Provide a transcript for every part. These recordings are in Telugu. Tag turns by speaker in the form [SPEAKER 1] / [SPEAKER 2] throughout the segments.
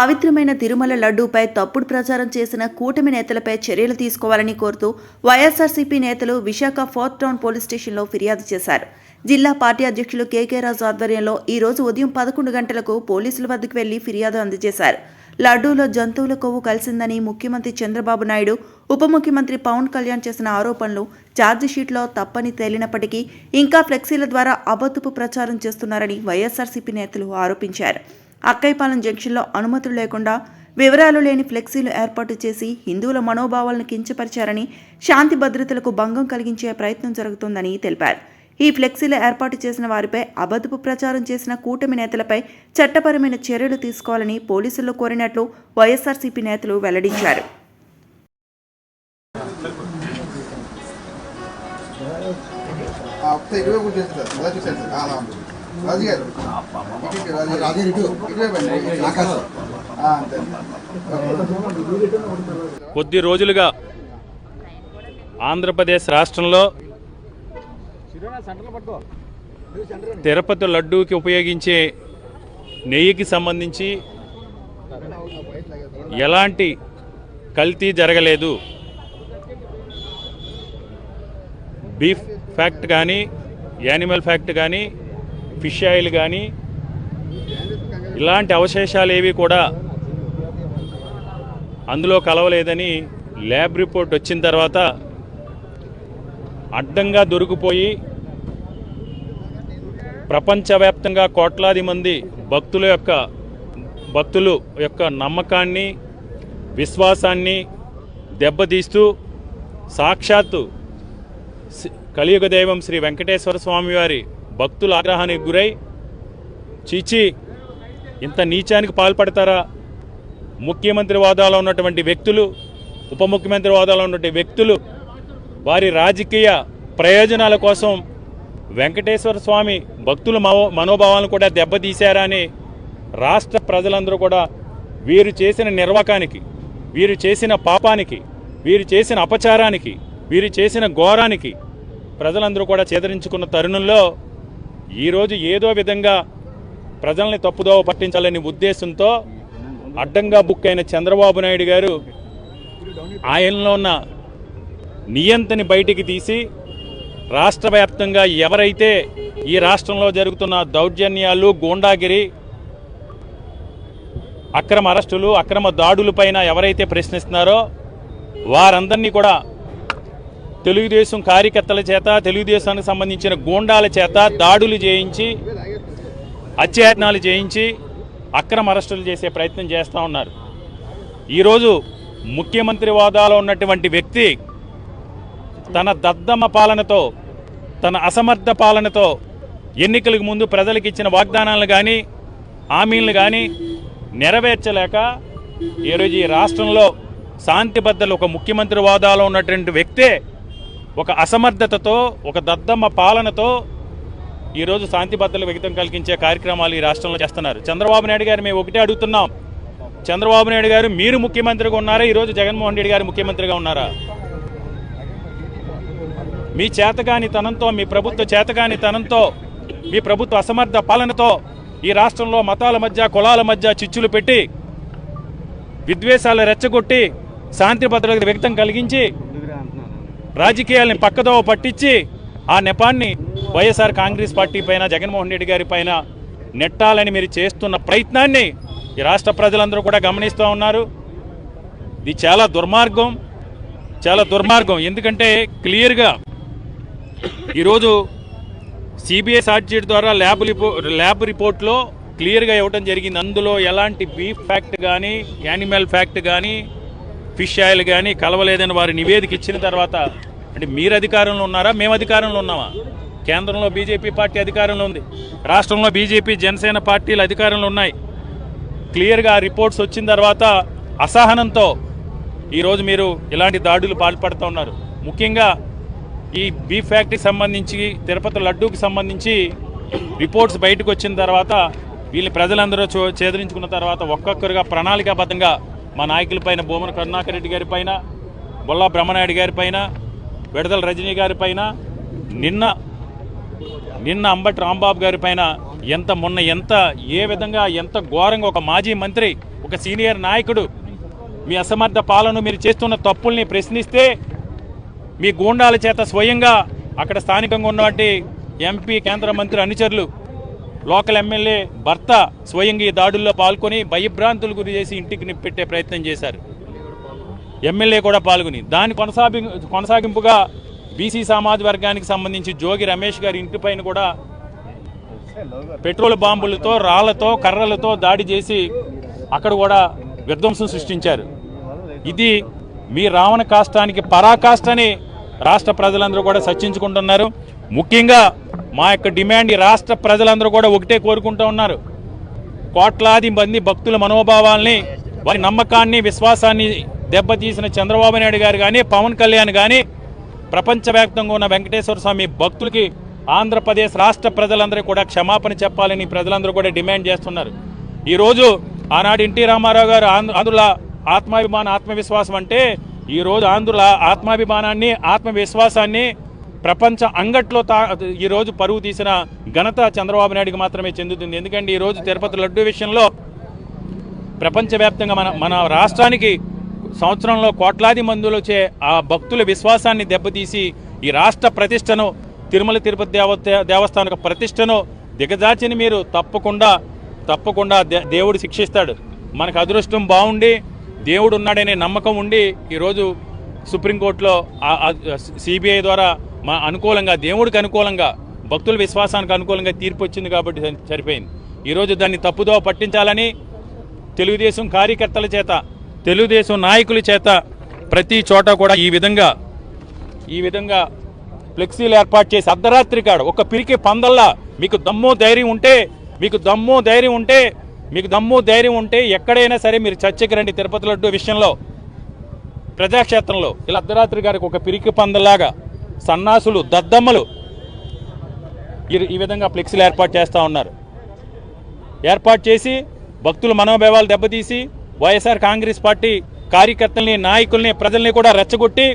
[SPEAKER 1] పవిత్రమైన తిరుమల లడ్డూపై తప్పుడు ప్రచారం చేసిన కూటమి నేతలపై చర్యలు తీసుకోవాలని కోరుతూ వైఎస్ఆర్సీపీ నేతలు విశాఖ ఫోర్త్ టౌన్ పోలీస్ స్టేషన్లో ఫిర్యాదు చేశారు. జిల్లా పార్టీ అధ్యక్షులు కేకే రాజు ఆధ్వర్యంలో ఈ రోజు ఉదయం పదకొండు గంటలకు పోలీసుల వద్దకు వెళ్ళి ఫిర్యాదు అందజేశారు. లడ్డూలో జంతువుల కొవ్వు కలిసిందని ముఖ్యమంత్రి చంద్రబాబు నాయుడు ఉప ముఖ్యమంత్రి పవన్ కళ్యాణ్ చేసిన ఆరోపణలు ఛార్జిషీట్లో తప్పని తేలినప్పటికీ ఇంకా ఫ్లెక్సీల ద్వారా అబద్ధపు ప్రచారం చేస్తున్నారని వైఎస్ఆర్సీపీ నేతలు ఆరోపించారు. అక్కైపాలెం జంక్షన్లో అనుమతులు లేకుండా వివరాలు లేని ఫ్లెక్సీలు ఏర్పాటు చేసి హిందువుల మనోభావాలను కించపరిచారని శాంతి భద్రతలకు భంగం కలిగించే ప్రయత్నం జరుగుతోందని తెలిపారు. ఈ ఫ్లెక్సీలు ఏర్పాటు చేసిన వారిపై అబద్ధపు ప్రచారం చేసిన కూటమి నేతలపై చట్టపరమైన చర్యలు తీసుకోవాలని పోలీసులు కోరినట్లు వైఎస్ఆర్సీపీ నేతలు వెల్లడించారు.
[SPEAKER 2] ఆ, రాజు గారు రాజు
[SPEAKER 3] ఇటు.
[SPEAKER 4] కొద్ది రోజులుగా ఆంధ్రప్రదేశ్ రాష్ట్రంలో తిరుపతి లడ్డూకి ఉపయోగించే నెయ్యికి సంబంధించి ఎలాంటి కల్తీ జరగలేదు. బీఫ్ ఫ్యాక్ట్ కానీ యానిమల్ ఫ్యాక్ట్ కానీ ఫిష్ ఆయిల్ కానీ ఇలాంటి అవశేషాలు ఏవి కూడా అందులో కలవలేదని ల్యాబ్ రిపోర్ట్ వచ్చిన తర్వాత అడ్డంగా దొరికిపోయి ప్రపంచవ్యాప్తంగా కోట్లాది మంది భక్తుల యొక్క భక్తులు యొక్క నమ్మకాన్ని విశ్వాసాన్ని దెబ్బతీస్తూ సాక్షాత్తు కలియుగ దైవం శ్రీ వెంకటేశ్వర స్వామివారి భక్తుల ఆగ్రహానికి గురై చీచి ఇంత నీచానికి పాల్పడతారా? ముఖ్యమంత్రి వాదాలో ఉన్నటువంటి వ్యక్తులు ఉప ముఖ్యమంత్రి వాదాలో ఉన్నటువంటి వ్యక్తులు వారి రాజకీయ ప్రయోజనాల కోసం వెంకటేశ్వర స్వామి భక్తుల మనో మనోభావాలను కూడా దెబ్బతీశారా అని రాష్ట్ర ప్రజలందరూ కూడా వీరు చేసిన నిర్వాకానికి వీరు చేసిన పాపానికి వీరు చేసిన అపచారానికి వీరు చేసిన ఘోరానికి ప్రజలందరూ కూడా చేదరించుకున్న తరుణంలో ఈరోజు ఏదో విధంగా ప్రజల్ని తప్పుదోవ పట్టించాలనే ఉద్దేశంతో అడ్డంగా బుక్ అయిన చంద్రబాబు నాయుడు గారు ఆయనలో ఉన్న నియంతని బయటికి తీసి రాష్ట్ర వ్యాప్తంగా ఎవరైతే ఈ రాష్ట్రంలో జరుగుతున్న దౌర్జన్యాలు గూండాగిరి అక్రమ అరెస్టులు అక్రమ దాడులపైన ఎవరైతే ప్రశ్నిస్తున్నారో వారందరినీ కూడా తెలుగుదేశం కార్యకర్తల చేత తెలుగుదేశానికి సంబంధించిన గూండాల చేత దాడులు చేయించి హత్యాయత్నాలు చేయించి అక్రమ అరెస్టులు చేసే ప్రయత్నం చేస్తూ ఉన్నారు. ఈరోజు ముఖ్యమంత్రి హోదాలో ఉన్నటువంటి వ్యక్తి తన దద్దమ్మ పాలనతో తన అసమర్థ పాలనతో ఎన్నికలకు ముందు ప్రజలకు ఇచ్చిన వాగ్దానాలను కానీ హామీలను కానీ నెరవేర్చలేక ఈరోజు ఈ రాష్ట్రంలో శాంతి భద్రతలు ఒక ముఖ్యమంత్రి హోదాలో ఉన్నటువంటి వ్యక్తే ఒక అసమర్థతతో ఒక దద్దమ్మ పాలనతో ఈరోజు శాంతి భద్రతలు విఘాతం కలిగించే కార్యక్రమాలు ఈ రాష్ట్రంలో చేస్తున్నారు. చంద్రబాబు నాయుడు గారు మేము ఒకటే అడుగుతున్నాం. చంద్రబాబు నాయుడు గారు మీరు ముఖ్యమంత్రిగా ఉన్నారా? ఈరోజు జగన్మోహన్ రెడ్డి గారు ముఖ్యమంత్రిగా ఉన్నారా? మీ చేతగాని తనంతో మీ ప్రభుత్వ చేతగాని తనంతో మీ ప్రభుత్వ అసమర్థ పాలనతో ఈ రాష్ట్రంలో మతాల మధ్య కులాల మధ్య చిచ్చులు పెట్టి విద్వేషాలు రెచ్చగొట్టి శాంతి భద్రతకు వ్యక్తం కలిగించి రాజకీయాల్ని పక్కదోవ పట్టించి ఆ నెపాన్ని వైఎస్ఆర్ కాంగ్రెస్ పార్టీ పైన జగన్మోహన్ రెడ్డి గారి పైన నెట్టాలని మీరు చేస్తున్న ప్రయత్నాన్ని ఈ రాష్ట్ర ప్రజలందరూ కూడా గమనిస్తూ ఉన్నారు. ఇది చాలా దుర్మార్గం చాలా దుర్మార్గం. ఎందుకంటే క్లియర్గా ఈరోజు సిబిఐ సార్జ్షీట్ ద్వారా ల్యాబ్ రిపో ల్యాబ్ రిపోర్ట్లో క్లియర్గా ఇవ్వడం జరిగింది. అందులో ఎలాంటి బీఫ్ ఫ్యాక్ట్ కానీ యానిమల్ ఫ్యాక్ట్ కానీ ఫిష్ ఆయిల్ కానీ కలవలేదని వారి నివేదిక ఇచ్చిన తర్వాత అంటే మీరు అధికారంలో ఉన్నారా? మేము అధికారంలో ఉన్నామా? కేంద్రంలో బీజేపీ పార్టీ అధికారంలో ఉంది. రాష్ట్రంలో బీజేపీ జనసేన పార్టీలు అధికారంలో ఉన్నాయి. క్లియర్గా రిపోర్ట్స్ వచ్చిన తర్వాత అసహనంతో ఈరోజు మీరు ఇలాంటి దాడులు పాల్పడుతూ ఉన్నారు. ముఖ్యంగా ఈ బీ ఫ్యాక్టరీకి సంబంధించి తిరుపతి లడ్డూకి సంబంధించి రిపోర్ట్స్ బయటకు వచ్చిన తర్వాత వీళ్ళు ప్రజలందరూ చో చేదరించుకున్న తర్వాత ఒక్కొక్కరుగా ప్రణాళికాబద్ధంగా మా నాయకులపైన భూమన కరుణాకర్ రెడ్డి గారి పైన బొల్లా బ్రహ్మనాయుడు గారి పైన విడదల రజనీ గారి పైన నిన్న నిన్న అంబటి రాంబాబు గారి పైన ఎంత మొన్న ఎంత ఏ విధంగా ఎంత ఘోరంగా ఒక మాజీ మంత్రి ఒక సీనియర్ నాయకుడు మీ అసమర్థ పాలన మీరు చేస్తున్న తప్పుల్ని ప్రశ్నిస్తే మీ గూండాల చేత స్వయంగా అక్కడ స్థానికంగా ఉన్నటువంటి ఎంపీ కేంద్ర మంత్రి అనుచరులు లోకల్ ఎమ్మెల్యే భర్త స్వయంగా ఈ దాడుల్లో పాల్గొని భయభ్రాంతులు గురి చేసి ఇంటికి పెట్టే ప్రయత్నం చేశారు. ఎమ్మెల్యే కూడా పాల్గొని దాని కొనసాగి కొనసాగింపుగా బీసీ సమాజ వర్గానికి సంబంధించి జోగి రమేష్ గారి ఇంటిపైన కూడా పెట్రోల్ బాంబులతో రాళ్ళతో కర్రలతో దాడి చేసి అక్కడ కూడా విధ్వంసం సృష్టించారు. ఇది మీ రావణ కాష్టానికి పరాకాష్టని రాష్ట్ర ప్రజలందరూ కూడా చర్చించుకుంటున్నారు. ముఖ్యంగా మా యొక్క డిమాండ్ ఈ రాష్ట్ర ప్రజలందరూ కూడా ఒకటే కోరుకుంటూ ఉన్నారు. కోట్లాది మంది భక్తుల మనోభావాల్ని వారి నమ్మకాన్ని విశ్వాసాన్ని దెబ్బతీసిన చంద్రబాబు నాయుడు గారు కానీ పవన్ కళ్యాణ్ కానీ ప్రపంచవ్యాప్తంగా ఉన్న వెంకటేశ్వర స్వామి భక్తులకి ఆంధ్రప్రదేశ్ రాష్ట్ర ప్రజలందరూ కూడా క్షమాపణ చెప్పాలని ప్రజలందరూ కూడా డిమాండ్ చేస్తున్నారు. ఈరోజు ఆనాడు ఎన్టీ రామారావు గారు ఆంధ్ర ఆంధ్రుల ఆత్మాభిమాన ఆత్మవిశ్వాసం అంటే ఈరోజు ఆంధ్రుల ఆత్మాభిమానాన్ని ఆత్మవిశ్వాసాన్ని ప్రపంచ అంగట్లో తా ఈరోజు పరువు తీసిన ఘనత చంద్రబాబు నాయుడికి మాత్రమే చెందుతుంది. ఎందుకంటే ఈరోజు తిరుపతి లడ్డు విషయంలో ప్రపంచవ్యాప్తంగా మన మన రాష్ట్రానికి సంవత్సరంలో కోట్లాది మందులు వచ్చే ఆ భక్తుల విశ్వాసాన్ని దెబ్బతీసి ఈ రాష్ట్ర ప్రతిష్టను తిరుమల తిరుపతి దేవ దేవస్థానం ప్రతిష్టను దిగజార్చిని మీరు తప్పకుండా తప్పకుండా దే- దేవుడు శిక్షిస్తాడు. మనకు అదృష్టం బాగుండి దేవుడు ఉన్నాడనే నమ్మకం ఉండి ఈరోజు సుప్రీంకోర్టులో సిబిఐ ద్వారా మా అనుకూలంగా దేవుడికి అనుకూలంగా భక్తుల విశ్వాసానికి అనుకూలంగా తీర్పు వచ్చింది కాబట్టి సరిపోయింది. ఈరోజు దాన్ని తప్పుదో పట్టించాలని తెలుగుదేశం కార్యకర్తల చేత తెలుగుదేశం నాయకుల చేత ప్రతి చోట కూడా ఈ విధంగా ఈ విధంగా ఫ్లెక్సీలు ఏర్పాటు చేసి అర్ధరాత్రి కాడ ఒక పిరికి పందల్లా మీకు దమ్ము ధైర్యం ఉంటే మీకు దమ్ము ధైర్యం ఉంటే మీకు దమ్ము ధైర్యం ఉంటే ఎక్కడైనా సరే మీరు చర్చకి రండి తిరుపతి లడ్డు విషయంలో ప్రజాక్షేత్రంలో. ఇలా అర్ధరాత్రి గారికి ఒక పిరికి పందల్లాగా సన్నాసులు దద్దమ్మలు ఈ- ఈ విధంగా ఫ్లెక్సీలు ఏర్పాటు చేస్తూ ఉన్నారు. ఏర్పాటు చేసి భక్తుల మనోభావాలు దెబ్బతీసి వైఎస్ఆర్ కాంగ్రెస్ పార్టీ కార్యకర్తల్ని నాయకుల్ని ప్రజల్ని కూడా రెచ్చగొట్టి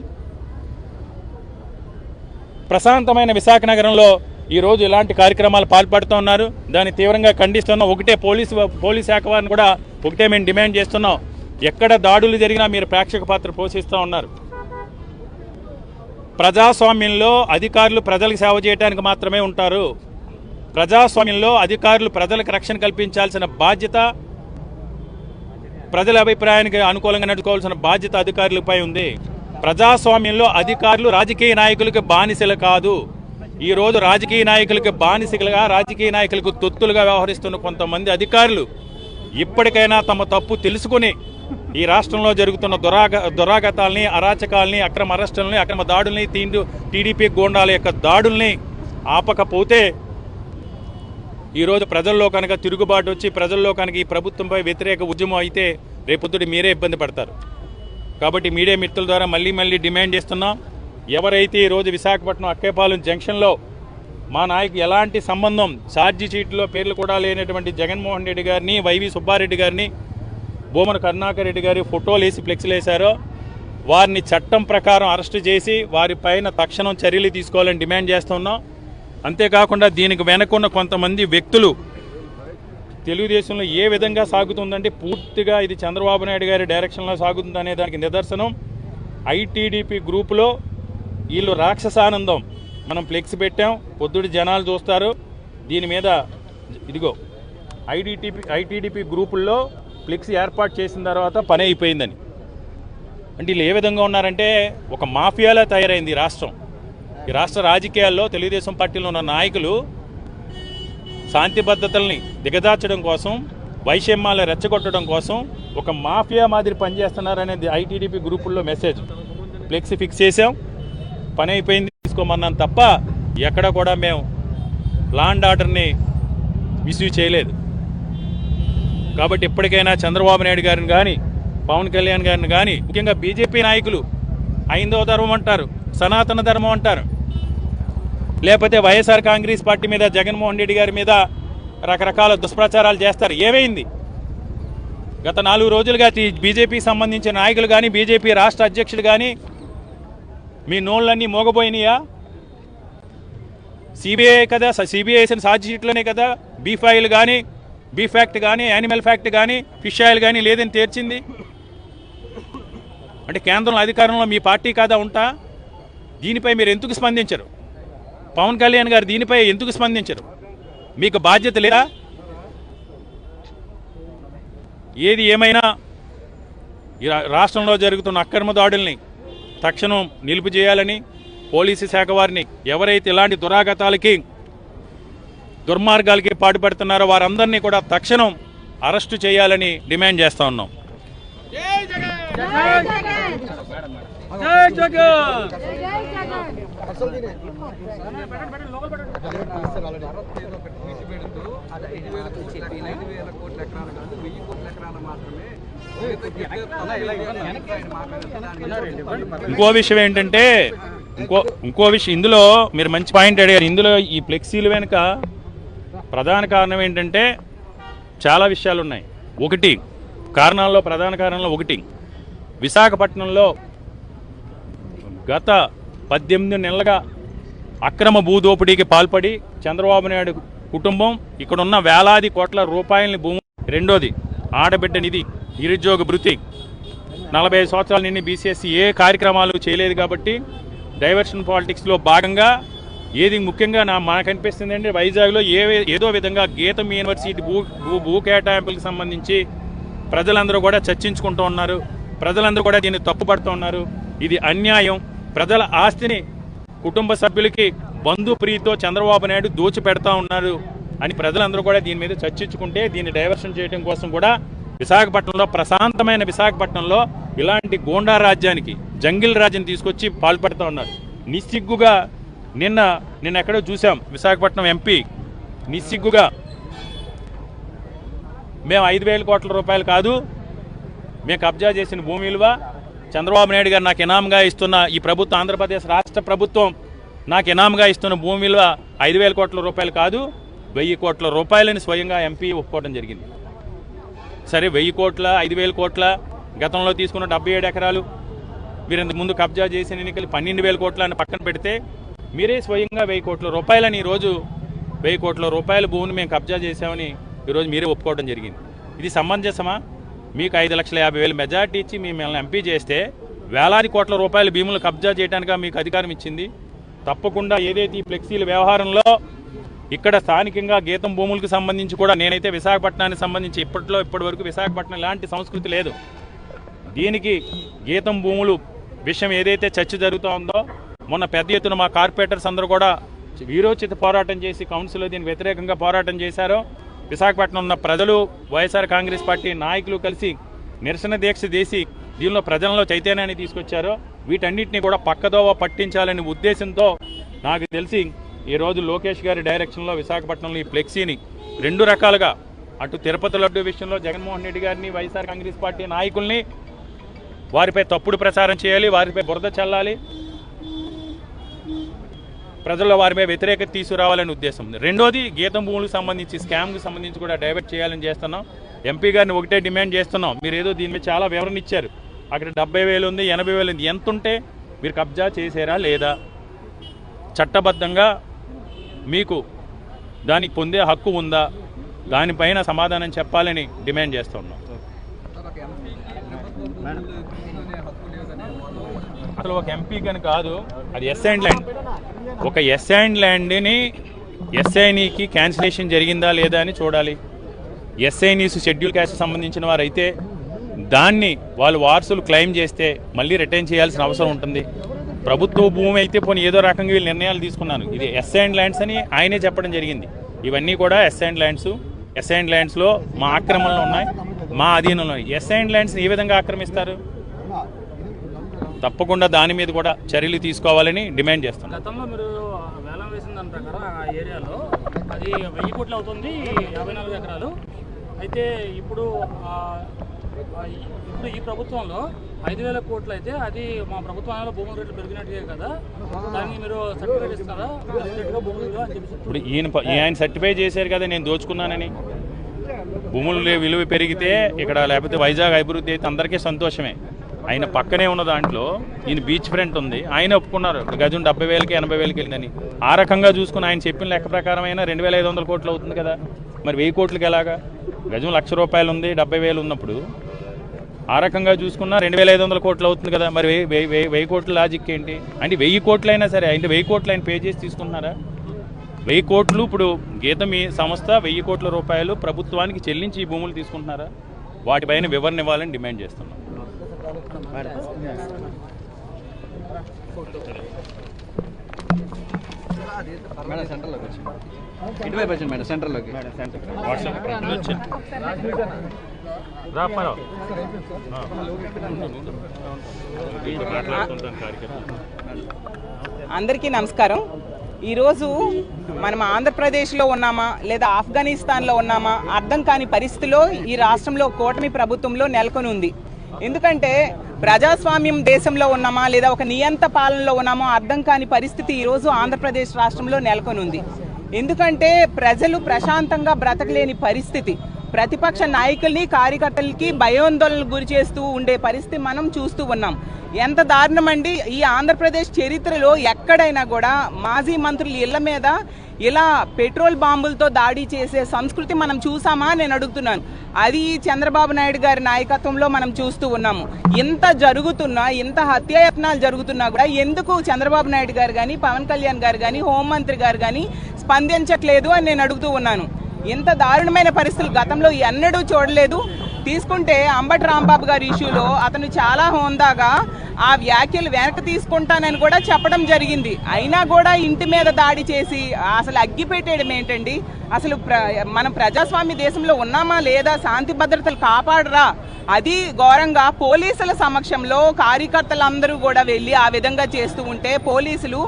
[SPEAKER 4] ప్రశాంతమైన విశాఖ నగరంలో ఈరోజు ఇలాంటి కార్యక్రమాలు పాల్పడుతూ ఉన్నారు. దాన్ని తీవ్రంగా ఖండిస్తున్నాం. ఒకటే పోలీసు పోలీస్ శాఖ వారిని కూడా ఒకటే మేము డిమాండ్ చేస్తున్నాం. ఎక్కడ దాడులు జరిగినా మీరు ప్రేక్షక పాత్ర పోషిస్తూ ఉన్నారు. ప్రజాస్వామ్యంలో అధికారులు ప్రజలకు సేవ చేయడానికి మాత్రమే ఉంటారు. ప్రజాస్వామ్యంలో అధికారులు ప్రజలకు రక్షణ కల్పించాల్సిన బాధ్యత ప్రజల అభిప్రాయానికి అనుకూలంగా నడుచుకోవాల్సిన బాధ్యత అధికారులపై ఉంది. ప్రజాస్వామ్యంలో అధికారులు రాజకీయ నాయకులకు బానిసలు కాదు. ఈ రోజు రాజకీయ నాయకులకు బానిసలుగా రాజకీయ నాయకులకు తొత్తులుగా వ్యవహరిస్తున్న కొంతమంది అధికారులు ఇప్పటికైనా తమ తప్పు తెలుసుకుని ఈ రాష్ట్రంలో జరుగుతున్న దురాగ దురాగతాల్ని అరాచకాల్ని అక్రమ అరెస్టులని అక్రమ దాడుల్ని తీండు టీడీపీ గోండాల యొక్క దాడుల్ని ఆపకపోతే ఈరోజు ప్రజల్లో కనుక తిరుగుబాటు వచ్చి ప్రజల్లో కనుక ఈ ప్రభుత్వంపై వ్యతిరేక ఉద్యమం అయితే రేపొద్దుటి మీరే ఇబ్బంది పడతారు. కాబట్టి మీడియా మిత్రుల ద్వారా మళ్ళీ మళ్ళీ డిమాండ్ చేస్తున్నాం ఎవరైతే ఈరోజు విశాఖపట్నం అక్కేపాలెం జంక్షన్లో మా నాయకు ఎలాంటి సంబంధం ఛార్జీ షీట్లో పేర్లు కూడా లేనటువంటి జగన్మోహన్ రెడ్డి గారిని వైవి సుబ్బారెడ్డి గారిని భూమన కరుణాకర్ రెడ్డి గారి ఫోటోలు వేసి ఫ్లెక్స్లు వేశారో వారిని చట్టం ప్రకారం అరెస్టు చేసి వారిపైన తక్షణం చర్యలు తీసుకోవాలని డిమాండ్ చేస్తున్నాం అంతేకాకుండా దీనికి వెనకున్న కొంతమంది వ్యక్తులు తెలుగుదేశంలో ఏ విధంగా సాగుతుందంటే పూర్తిగా ఇది చంద్రబాబు నాయుడు గారి డైరెక్షన్లో సాగుతుంది అనే దానికి నిదర్శనం. ఐటీడీపీ గ్రూపులో వీళ్ళు రాక్షసానందం. మనం ఫ్లెక్స్ పెట్టాం పొద్దుడి జనాలు చూస్తారు. దీని మీద ఇదిగో ఐడిటిపి ఐటీడీపీ గ్రూపుల్లో ఫ్లెక్స్ ఏర్పాటు చేసిన తర్వాత పని అయిపోయిందని. అంటే వీళ్ళు ఏ విధంగా ఉన్నారంటే ఒక మాఫియాలా తయారైంది రాష్ట్రం. ఈ రాష్ట్ర రాజకీయాల్లో తెలుగుదేశం పార్టీలో ఉన్న నాయకులు శాంతి భద్రతల్ని దిగదార్చడం కోసం వైషమ్యాలను రెచ్చగొట్టడం కోసం ఒక మాఫియా మాదిరి పనిచేస్తున్నారనేది ఐటీడీపీ గ్రూపుల్లో మెసేజ్. ఫ్లెక్సీ ఫిక్స్ చేసాం పని అయిపోయింది తీసుకోమన్నాను తప్ప ఎక్కడ కూడా మేము లాండ్ ఆర్డర్ని ఇష్యూ చేయలేదు. కాబట్టి ఇప్పటికైనా చంద్రబాబు నాయుడు గారిని కానీ పవన్ కళ్యాణ్ గారిని కానీ ముఖ్యంగా బీజేపీ నాయకులు ఐందవ ధర్మం అంటారు సనాతన ధర్మం అంటారు. లేకపోతే వైఎస్ఆర్ కాంగ్రెస్ పార్టీ మీద జగన్మోహన్ రెడ్డి గారి మీద రకరకాల దుష్ప్రచారాలు చేస్తారు. ఏమైంది? గత నాలుగు రోజులుగా బీజేపీ సంబంధించిన నాయకులు కానీ బీజేపీ రాష్ట్ర అధ్యక్షుడు కానీ మీ నోళ్ళన్నీ మోగబోయినాయా? సిబిఐ కదా సిబిఐ వేసిన షీట్లోనే కదా బీఫ్ ఆయిల్ కానీ బీ ఫ్యాక్ట్ కానీ యానిమల్ ఫ్యాక్ట్ కానీ ఫిష్ ఆయిల్ కానీ లేదని తేర్చింది? అంటే కేంద్రంలో అధికారంలో మీ పార్టీ కాదా ఉంటా? దీనిపై మీరు ఎందుకు స్పందించరు? పవన్ కళ్యాణ్ గారు దీనిపై ఎందుకు స్పందించరు? మీకు బాధ్యత లేదా? ఏది ఏమైనా ఈ రా- రాష్ట్రంలో జరుగుతున్న అక్రమ దాడుల్ని తక్షణం నిలుపు చేయాలని పోలీసు శాఖ వారిని ఎవరైతే ఇలాంటి దురాగతాలకి దుర్మార్గాలకి పాటుపడుతున్నారో వారందరినీ కూడా తక్షణం అరెస్టు చేయాలని డిమాండ్ చేస్తూ ఉన్నాం. ఇంకో విషయం ఏంటంటే ఇంకో ఇంకో విషయం ఇందులో మీరు మంచి పాయింట్ అడిగారు. ఇందులో ఈ ఫ్లెక్సీలు వెనుక ప్రధాన కారణం ఏంటంటే చాలా విషయాలు ఉన్నాయి. ఒకటి కారణాల్లో ప్రధాన కారణంలో ఒకటి. విశాఖపట్నంలో గత పద్దెనిమిది నెలలుగా అక్రమ భూదోపిడీకి పాల్పడి చంద్రబాబు నాయుడు కుటుంబం ఇక్కడున్న వేలాది కోట్ల రూపాయలని భూమి రెండోది ఆడబిడ్డ నిధి నిరుద్యోగ భృతి. నలభై సంవత్సరాల నిండి బీసీఎస్సీ ఏ కార్యక్రమాలు చేయలేదు కాబట్టి డైవర్షన్ పాలిటిక్స్లో భాగంగా ఏది ముఖ్యంగా నా మనకు అనిపిస్తుంది అంటే వైజాగ్లో ఏ ఏదో విధంగా గీతం యూనివర్సిటీ భూ భూ భూ కేటాయింపులకు సంబంధించి ప్రజలందరూ కూడా చర్చించుకుంటూ ఉన్నారు. ప్రజలందరూ కూడా దీన్ని తప్పుపడుతూ ఉన్నారు. ఇది అన్యాయం. ప్రజల ఆస్తిని కుటుంబ సభ్యులకి బంధు ప్రీతితో చంద్రబాబు నాయుడు దోచిపెడతా ఉన్నారు అని ప్రజలందరూ కూడా దీని మీద చర్చించుకుంటే దీన్ని డైవర్షన్ చేయడం కోసం కూడా విశాఖపట్నంలో ప్రశాంతమైన విశాఖపట్నంలో ఇలాంటి గోండా రాజ్యానికి జంగిల్ రాజ్యాన్ని తీసుకొచ్చి పాల్పడుతూ ఉన్నారు. నిస్సిగ్గుగా నిన్న నిన్న ఎక్కడో చూసాం విశాఖపట్నం ఎంపీ నిస్సిగ్గుగా మేము ఐదు వేల కోట్ల రూపాయలు కాదు మేము కబ్జా చేసిన భూమి విలువ చంద్రబాబు నాయుడు గారు నాకు ఇనాంగా ఇస్తున్న ఈ ప్రభుత్వం ఆంధ్రప్రదేశ్ రాష్ట్ర ప్రభుత్వం నాకు ఇనాంగా ఇస్తున్న భూమి విలువ ఐదు వేల కోట్ల రూపాయలు కాదు వెయ్యి కోట్ల రూపాయలని స్వయంగా ఎంపీ ఒప్పుకోవడం జరిగింది. సరే వెయ్యి కోట్ల ఐదు వేల కోట్ల గతంలో తీసుకున్న డెబ్బై ఏడు ఎకరాలు మీరు ఇంతకు ముందు కబ్జా చేసిన ఎన్నికలు పన్నెండు వేల కోట్ల అని పక్కన పెడితే మీరే స్వయంగా వెయ్యి కోట్ల రూపాయలని ఈరోజు వెయ్యి కోట్ల రూపాయల భూమిని మేము కబ్జా చేశామని ఈరోజు మీరే ఒప్పుకోవడం జరిగింది. ఇది సమంజసమా? మీకు ఐదు లక్షల యాభై వేలు మెజార్టీ ఇచ్చి మిమ్మల్ని ఎంపీ చేస్తే వేలాది కోట్ల రూపాయల భీములు కబ్జా చేయడానికి మీకు అధికారం ఇచ్చింది. తప్పకుండా ఏదైతే ఈ ఫ్లెక్సీల వ్యవహారంలో ఇక్కడ స్థానికంగా గీతం భూములకు సంబంధించి కూడా నేనైతే విశాఖపట్నానికి సంబంధించి ఇప్పట్లో ఇప్పటి వరకు విశాఖపట్నం లాంటి సంస్కృతి లేదు. దీనికి గీతం భూములు విషయం ఏదైతే చర్చ జరుగుతూ ఉందో మొన్న పెద్ద ఎత్తున మా కార్పొరేటర్స్ అందరూ కూడా వీరోచిత పోరాటం చేసి కౌన్సిల్లో దీనికి వ్యతిరేకంగా పోరాటం చేశారో. విశాఖపట్నం ఉన్న ప్రజలు వైఎస్ఆర్ కాంగ్రెస్ పార్టీ నాయకులు కలిసి నిరసన దీక్ష చేసి దీనిలో ప్రజల్లో చైతన్యాన్ని తీసుకొచ్చారో. వీటన్నిటిని కూడా పక్కదోవ పట్టించాలనే ఉద్దేశంతో నాకు తెలిసి ఈరోజు లోకేష్ గారి డైరెక్షన్లో విశాఖపట్నంలో ఈ ఫ్లెక్సీని రెండు రకాలుగా అటు తిరుపతి లడ్డు విషయంలో జగన్మోహన్ రెడ్డి గారిని వైఎస్ఆర్ కాంగ్రెస్ పార్టీ నాయకుల్ని వారిపై తప్పుడు ప్రచారం చేయాలి వారిపై బురద చల్లాలి ప్రజల్లో మీద వ్యతిరేకత తీసుకురావాలనే ఉద్దేశం రెండోది గీతం భూములకు సంబంధించి స్కామ్కి సంబంధించి కూడా డైవర్ట్ చేయాలని చేస్తున్నాం. ఎంపీ గారిని ఒకటే డిమాండ్ చేస్తున్నాం. మీరు ఏదో దీని మీద చాలా వివరణ ఇచ్చారు. అక్కడ డెబ్బై వేలు ఉంది ఎనభై వేలు ఉంది. ఎంత ఉంటే మీరు కబ్జా చేసారా లేదా? చట్టబద్ధంగా మీకు దానికి పొందే హక్కు ఉందా? దానిపైన సమాధానం చెప్పాలని డిమాండ్ చేస్తున్నాం. అసలు ఒక ఎంపీ అని కాదు అది ఎస్ అండ్ ల్యాండ్ ఒక ఎస్ అండ్ ల్యాండ్ని ఎస్ఐనికి క్యాన్సిలేషన్ జరిగిందా లేదా అని చూడాలి. ఎస్ఐనీస్ షెడ్యూల్ క్యాస్ట్ సంబంధించిన వారైతే దాన్ని వాళ్ళు వారసులు క్లెయిమ్ చేస్తే మళ్ళీ రిటర్న్ చేయాల్సిన అవసరం ఉంటుంది. ప్రభుత్వ భూమి అయితే పోనీ ఏదో రకంగా వీళ్ళు నిర్ణయాలు తీసుకున్నాను. ఇది ఎస్ అండ్ ల్యాండ్స్ అని ఆయనే చెప్పడం జరిగింది. ఇవన్నీ కూడా assigned lands assigned ల్యాండ్స్లో మా ఆక్రమణలో ఉన్నాయి మా అధీనంలో ఎస్ అండ్ ల్యాండ్స్ని ఏ విధంగా ఆక్రమిస్తారు? తప్పకుండా దాని మీద కూడా చర్యలు తీసుకోవాలని డిమాండ్ చేస్తున్నాం.
[SPEAKER 3] గతంలో మీరు వేలం వేసిన దాని ప్రకారం ఆ ఏరియాలో అది వెయ్యి కోట్లు అవుతుంది యాభై నాలుగు ఎకరాలు. అయితే ఇప్పుడు ఇప్పుడు ఈ ప్రభుత్వంలో ఐదు వేల కోట్లు అయితే అది మా ప్రభుత్వంలో భూముల రేట్లు పెరిగినట్టుగా కదా దానికి మీరు సర్టిఫికేట్ ఇస్తారా?
[SPEAKER 4] ఇప్పుడు ఈయన ఆయన సర్టిఫై చేశారు కదా నేను దోచుకున్నానని. భూములు విలువ పెరిగితే ఇక్కడ లేకపోతే వైజాగ్ అభివృద్ధి అయితే అందరికీ సంతోషమే. ఆయన పక్కనే ఉన్న దాంట్లో ఈయన బీచ్ ఫ్రంట్ ఉంది. ఆయన ఒప్పుకున్నారు. గజం డెబ్బై వేలకి ఎనభై వేలకి వెళ్ళిందని. ఆ రకంగా చూసుకుని ఆయన చెప్పిన లెక్క ప్రకారం అయినా రెండు వేల ఐదు వందల కోట్లు అవుతుంది కదా. మరి వెయ్యి కోట్లకి ఎలాగా? గజం లక్ష రూపాయలు ఉంది డెబ్బై వేలు ఉన్నప్పుడు. ఆ రకంగా చూసుకున్నా రెండు వేల ఐదు వందల కోట్లు అవుతుంది కదా. మరి వెయ్యి వెయ్యి వెయ్యి కోట్ల లాజిక్ ఏంటి? అంటే వెయ్యి కోట్లైనా సరే అంటే వెయ్యి కోట్లు ఆయన పే చేసి తీసుకుంటున్నారా? వెయ్యి కోట్లు ఇప్పుడు గీత మీ సంస్థ వెయ్యి కోట్ల రూపాయలు ప్రభుత్వానికి చెల్లించి ఈ భూములు తీసుకుంటున్నారా? వాటిపైన వివరణ ఇవ్వాలని డిమాండ్ చేస్తున్నాం.
[SPEAKER 2] మేడం సెంటర్లోకి వచ్చి ఇటువైపు వచ్చింది మేడం సెంటర్లోకి
[SPEAKER 4] వాట్సాప్
[SPEAKER 5] అందరికీ నమస్కారం. ఈరోజు మనం ఆంధ్రప్రదేశ్లో ఉన్నామా లేదా ఆఫ్ఘనిస్తాన్లో ఉన్నామా అర్థం కాని పరిస్థితిలో ఈ రాష్ట్రంలో కూటమి ప్రభుత్వంలో నెలకొని ఉంది ఎందుకంటే ప్రజాస్వామ్యం దేశంలో ఉన్నామా లేదా ఒక నియంత పాలనలో ఉన్నామో అర్థం కాని పరిస్థితి ఈరోజు ఆంధ్రప్రదేశ్ రాష్ట్రంలో నెలకొని ఉంది ఎందుకంటే ప్రజలు ప్రశాంతంగా బ్రతకలేని పరిస్థితి. ప్రతిపక్ష నాయకుల్ని కార్యకర్తలకి భయోందోళనలు గురి చేస్తూ ఉండే పరిస్థితి మనం చూస్తూ ఉన్నాం. ఎంత దారుణం అండి ఈ ఆంధ్రప్రదేశ్ చరిత్రలో ఎక్కడైనా కూడా మాజీ మంత్రుల ఇళ్ళ మీద ఇలా పెట్రోల్ బాంబులతో దాడి చేసే సంస్కృతి మనం చూసామా నేను అడుగుతున్నాను. అది చంద్రబాబు నాయుడు గారి నాయకత్వంలో మనం చూస్తూ ఉన్నాము. ఇంత జరుగుతున్నా ఇంత హత్యాయత్నాలు జరుగుతున్నా కూడా ఎందుకు చంద్రబాబు నాయుడు గారు కానీ పవన్ కళ్యాణ్ గారు కానీ హోంమంత్రి గారు కానీ స్పందించట్లేదు అని నేను అడుగుతూ ఉన్నాను. ఇంత దారుణమైన పరిస్థితులు గతంలో ఎన్నడూ చూడలేదు. తీసుకుంటే అంబటి రాంబాబు గారి ఇష్యూలో అతను చాలా హోందాగా ఆ వ్యాఖ్యలు వెనక్కి తీసుకుంటానని కూడా చెప్పడం జరిగింది. అయినా కూడా ఇంటి మీద దాడి చేసి అసలు అగ్గి పెట్టేయడం ఏంటండి? అసలు ప్ర మనం ప్రజాస్వామ్య దేశంలో ఉన్నామా లేదా? శాంతి భద్రతలు కాపాడరా? అది ఘోరంగా పోలీసుల సమక్షంలో కార్యకర్తలందరూ కూడా వెళ్ళి ఆ విధంగా చేస్తూ ఉంటే పోలీసులు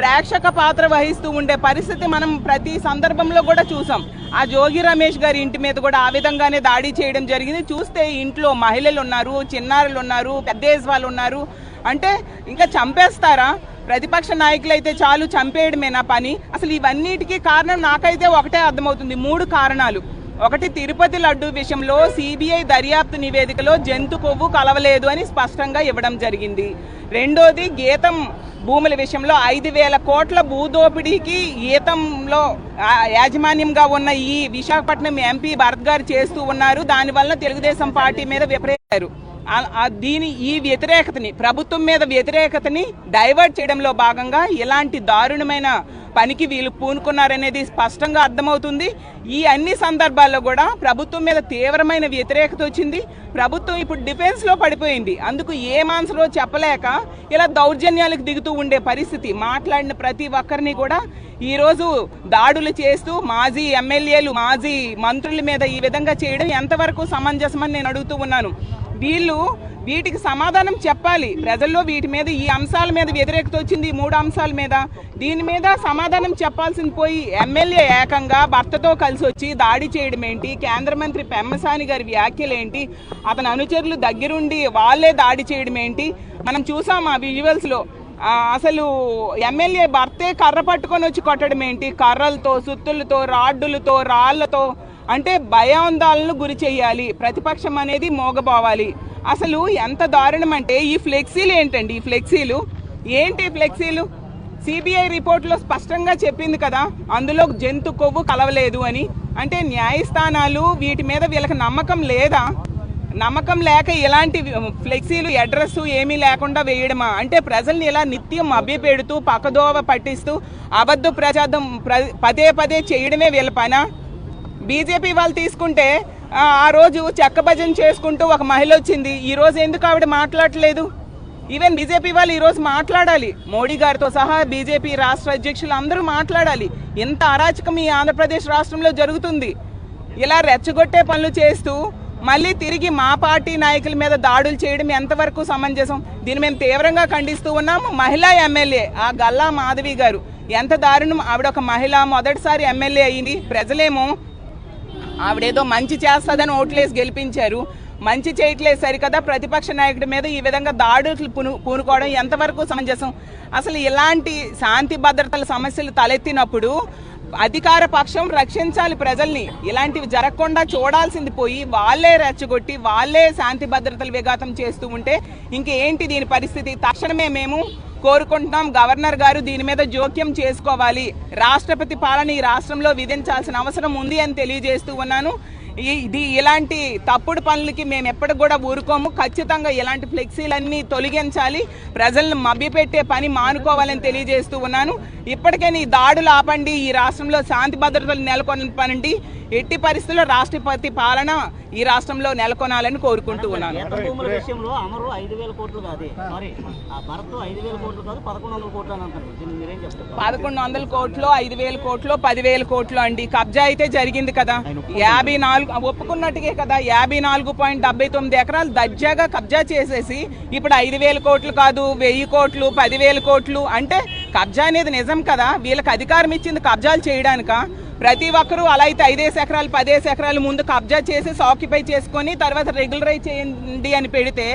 [SPEAKER 5] ప్రేక్షక పాత్ర వహిస్తూ ఉండే పరిస్థితి మనం ప్రతి సందర్భంలో కూడా చూసాం. ఆ జోగి రమేష్ గారి ఇంటి మీద కూడా ఆ విధంగానే దాడి చేయడం జరిగింది. చూస్తే ఇంట్లో మహిళలు ఉన్నారు చిన్నారులు ఉన్నారు పెద్ద వాళ్ళు ఉన్నారు అంటే ఇంకా చంపేస్తారా? ప్రతిపక్ష నాయకులు అయితే చాలు చంపేయడమేనా పని? అసలు ఇవన్నిటికీ కారణం నాకైతే ఒకటే అర్థమవుతుంది. మూడు కారణాలు. ఒకటి తిరుపతి లడ్డు విషయంలో సిబిఐ దర్యాప్తు నివేదికలో జంతు కొవ్వు కలవలేదు అని స్పష్టంగా ఇవ్వడం జరిగింది. రెండోది గీతం భూముల విషయంలో ఐదు వేల కోట్ల భూదోపిడీకి గీతంలో యాజమాన్యంగా ఉన్న ఈ విశాఖపట్నం ఎంపీ భరత్ గారు చేస్తూ ఉన్నారు. దానివల్ల తెలుగుదేశం పార్టీ మీద విపరీతారు దీని ఈ వ్యతిరేకతని ప్రభుత్వం మీద వ్యతిరేకతని డైవర్ట్ చేయడంలో భాగంగా ఇలాంటి దారుణమైన పనికి వీళ్ళు పూనుకున్నారనేది స్పష్టంగా అర్థమవుతుంది. ఈ అన్ని సందర్భాల్లో కూడా ప్రభుత్వం మీద తీవ్రమైన వ్యతిరేకత వచ్చింది. ప్రభుత్వం ఇప్పుడు డిఫెన్స్లో పడిపోయింది. అందుకు ఏ ఆన్సరో చెప్పలేక ఇలా దౌర్జన్యాలకు దిగుతూ ఉండే పరిస్థితి మాట్లాడిన ప్రతి ఒక్కరిని కూడా ఈరోజు దాడులు చేస్తూ మాజీ ఎమ్మెల్యేలు మాజీ మంత్రుల మీద ఈ విధంగా చేయడం ఎంతవరకు సమంజసమని నేను అడుగుతూ ఉన్నాను. వీళ్ళు వీటికి సమాధానం చెప్పాలి. ప్రజల్లో వీటి మీద ఈ అంశాల మీద వ్యతిరేకత వచ్చింది. ఈ మూడు అంశాల మీద దీని మీద సమాధానం చెప్పాల్సింది పోయి ఎమ్మెల్యే ఏకంగా భర్తతో కలిసి వచ్చి దాడి చేయడం ఏంటి? కేంద్ర మంత్రి పెమ్మసాని గారి వ్యాఖ్యలు ఏంటి? అతని అనుచరులు దగ్గరుండి వాళ్ళే దాడి చేయడం ఏంటి? మనం చూసాం ఆ విజువల్స్లో అసలు ఎమ్మెల్యే భర్తే కర్ర పట్టుకొని వచ్చి కొట్టడం ఏంటి? కర్రలతో సుత్తులతో రాడ్డులతో రాళ్ళతో అంటే భయాందోళనలు గురి చేయాలి ప్రతిపక్షం అనేది మోగబోవాలి. అసలు ఎంత దారుణం అంటే ఈ ఫ్లెక్సీలు ఏంటండి? ఈ ఫ్లెక్సీలు? ఏంటి ఫ్లెక్సీలు? సిబిఐ రిపోర్ట్లో స్పష్టంగా చెప్పింది కదా అందులో జంతు కొవ్వు కలవలేదు అని. అంటే న్యాయస్థానాలు వీటి మీద వీళ్ళకి నమ్మకం లేదా? నమ్మకం లేక ఇలాంటి ఫ్లెక్సీలు అడ్రస్ ఏమీ లేకుండా వేయడమా? అంటే ప్రజల్ని ఇలా నిత్యం అభ్యపెడుతూ పక్కదోవ పట్టిస్తూ అబద్ధ ప్రచారం ప్ర- పదే పదే చేయడమే వీళ్ళ పనా? బీజేపీ వాళ్ళు తీసుకుంటే ఆ రోజు చెక్క భజన చేసుకుంటూ ఒక మహిళ వచ్చింది. ఈరోజు ఎందుకు ఆవిడ మాట్లాడలేదు? ఈవెన్ బీజేపీ వాళ్ళు ఈరోజు మాట్లాడాలి. మోడీ గారితో సహా బీజేపీ రాష్ట్ర అధ్యక్షులు అందరూ మాట్లాడాలి. ఇంత అరాచకం ఈ ఆంధ్రప్రదేశ్ రాష్ట్రంలో జరుగుతుంది. ఇలా రెచ్చగొట్టే పనులు చేస్తూ మళ్ళీ తిరిగి మా పార్టీ నాయకుల మీద దాడులు చేయడం ఎంతవరకు సమంజసం? దీన్ని మేము తీవ్రంగా ఖండిస్తూ ఉన్నాము. మహిళా ఎమ్మెల్యే ఆ గల్లా మాధవి గారు. ఎంత దారుణం. ఆవిడ ఒక మహిళ మొదటిసారి ఎమ్మెల్యే అయింది. ప్రజలేమో ఆవిడేదో మంచి చేస్తుందని ఓట్లేసి గెలిపించారు. మంచి చేయట్లేదు సరికదా ప్రతిపక్ష నాయకుడి మీద ఈ విధంగా దాడులు పూను పూనుకోవడం ఎంతవరకు సమంజసం? అసలు ఇలాంటి శాంతి భద్రతల సమస్యలు తలెత్తినప్పుడు అధికార పక్షం రక్షించాలి ప్రజల్ని. ఇలాంటివి జరగకుండా చూడాల్సింది పోయి వాళ్ళే రెచ్చగొట్టి వాళ్ళే శాంతి భద్రతలు విఘాతం చేస్తూ ఉంటే ఇంకేంటి దీని పరిస్థితి? తక్షణమే మేము కోరుకుంటున్నాం గవర్నర్ గారు దీని మీద జోక్యం చేసుకోవాలి. రాష్ట్రపతి పాలన ఈ రాష్ట్రంలో విధించాల్సిన అవసరం ఉంది అని తెలియజేస్తూ ఉన్నాను. ఇది ఇలాంటి తప్పుడు పనులకి మేము ఎప్పటికి కూడా ఊరుకోము. ఖచ్చితంగా ఇలాంటి ఫ్లెక్సీలన్నీ తొలగించాలి. ప్రజలను మభ్యపెట్టే పని మానుకోవాలని తెలియజేస్తూ ఉన్నాను. ఇప్పటికైనా ఈ దాడులు ఆపండి. ఈ రాష్ట్రంలో శాంతి భద్రతలు నెలకొల్పనండి ఎట్టి పరిస్థితుల్లో రాష్ట్రపతి పాలన ఈ రాష్ట్రంలో నెలకొనాలని కోరుకుంటూ ఉన్నాను.
[SPEAKER 6] పదకొండు వందల కోట్లు
[SPEAKER 5] ఐదు వేల కోట్లు పదివేల కోట్లు అండి. కబ్జా అయితే జరిగింది కదా. యాభై నాలుగు ఒప్పుకున్నట్టుగే కదా. యాభై నాలుగు పాయింట్ డెబ్బై తొమ్మిది ఎకరాలు దర్జాగా కబ్జా చేసేసి ఇప్పుడు ఐదు వేల కోట్లు కాదు వెయ్యి కోట్లు పదివేల కోట్లు అంటే కబ్జా అనేది నిజం కదా. వీళ్ళకి అధికారం ఇచ్చింది కబ్జాలు చేయడానిక? ప్రతి ఒక్కరూ అలా అయితే ఐదేసి ఎకరాలు పదేసి ఎకరాలు ముందు కబ్జా చేసి ఆక్యుపై చేసుకొని తర్వాత రెగ్యులరైజ్ చేయండి అని పెడితే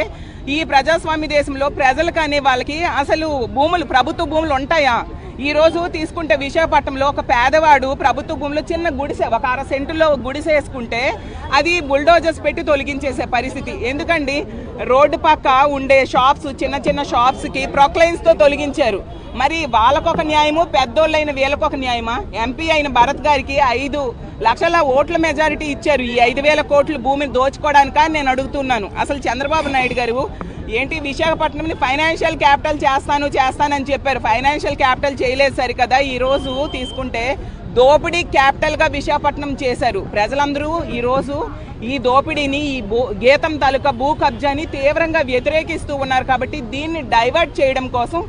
[SPEAKER 5] ఈ ప్రజాస్వామ్య దేశంలో ప్రజలకు అనే వాళ్ళకి అసలు భూములు ప్రభుత్వ భూములు ఉంటాయా? ఈ రోజు తీసుకుంటే విశాఖపట్నంలో ఒక పేదవాడు ప్రభుత్వ భూమిలో చిన్న గుడిసె ఒక అర సెంటులో గుడిసె వేసుకుంటే అది బుల్డోజర్స్ పెట్టి తొలగించేసే పరిస్థితి. ఎందుకండి? రోడ్డు పక్క ఉండే షాప్స్ చిన్న చిన్న షాప్స్కి ప్రొక్లైన్స్తో తొలగించారు. మరి వాళ్ళకొక న్యాయము పెద్దోళ్ళైన వీళ్ళకొక న్యాయమా? ఎంపీ అయిన భరత్ గారికి ఐదు లక్షల ఓట్ల మెజారిటీ ఇచ్చారు. ఈ ఐదు వేల కోట్లు భూమిని దోచుకోవడానిక నేను అడుగుతున్నాను. అసలు చంద్రబాబు నాయుడు గారు ఏంటి విశాఖపట్నంని ఫైనాన్షియల్ క్యాపిటల్ చేస్తాను చేస్తానని చెప్పారు. ఫైనాన్షియల్ క్యాపిటల్ చేయలేదు సరి కదా ఈరోజు తీసుకుంటే దోపిడీ క్యాపిటల్గా విశాఖపట్నం చేశారు. ప్రజలందరూ ఈరోజు ఈ దోపిడీని ఈ భూ గీతం తాలూకా భూ కబ్జాని తీవ్రంగా వ్యతిరేకిస్తూ ఉన్నారు కాబట్టి దీన్ని డైవర్ట్ చేయడం కోసం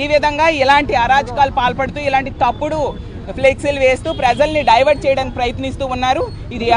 [SPEAKER 5] ఈ విధంగా ఇలాంటి అరాచకాలు పాల్పడుతూ ఇలాంటి తప్పుడు ఫ్లెక్సీలు వేస్తూ ప్రజల్ని డైవర్ట్ చేయడానికి ప్రయత్నిస్తూ ఉన్నారు. ఇది